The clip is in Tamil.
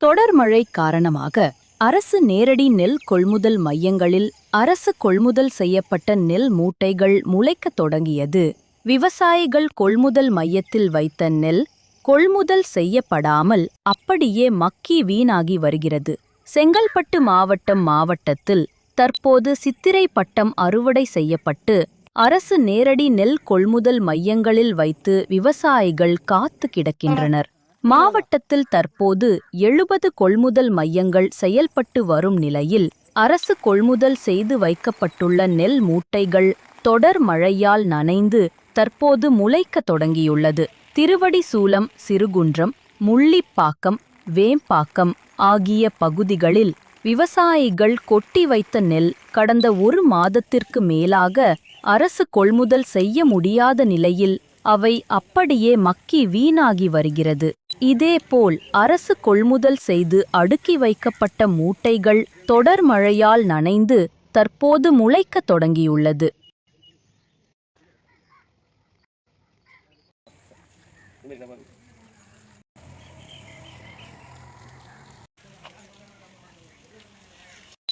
தொடர் மழை காரணமாக அரசு நேரடி நெல் கொள்முதல் மையங்களில் அரசு கொள்முதல் செய்யப்பட்ட நெல் மூட்டைகள் முளைக்கத் தொடங்கியது. விவசாயிகள் கொள்முதல் மையத்தில் வைத்த நெல் கொள்முதல் செய்யப்படாமல் அப்படியே மக்கி வீணாகி வருகிறது. செங்கல்பட்டு மாவட்டம் மாவட்டத்தில் தற்போது சித்திரை பட்டம் அறுவடை செய்யப்பட்டு அரசு நேரடி நெல் கொள்முதல் மையங்களில் வைத்து விவசாயிகள் காத்து கிடக்கின்றனர். மாவட்டத்தில் தற்போது எழுபது கொள்முதல் மையங்கள் செயல்பட்டு வரும் நிலையில் அரசு கொள்முதல் செய்து வைக்கப்பட்டுள்ள நெல் மூட்டைகள் தொடர் மழையால் நனைந்து தற்போது முளைக்கத் தொடங்கியுள்ளது. திருவடிசூலம் சிறுகுன்றம் முள்ளிப்பாக்கம் வேம்பாக்கம் ஆகிய பகுதிகளில் விவசாயிகள் கொட்டி வைத்த நெல் கடந்த ஒரு மாதத்திற்கு மேலாக அரசு கொள்முதல் செய்ய முடியாத நிலையில் அவை அப்படியே மக்கி வீணாகி வருகிறது. இதேபோல் அரசு கொள்முதல் செய்து அடுக்கி வைக்கப்பட்ட மூட்டைகள் தொடர் மழையால் நனைந்து தற்போது முளைக்க தொடங்கியுள்ளது.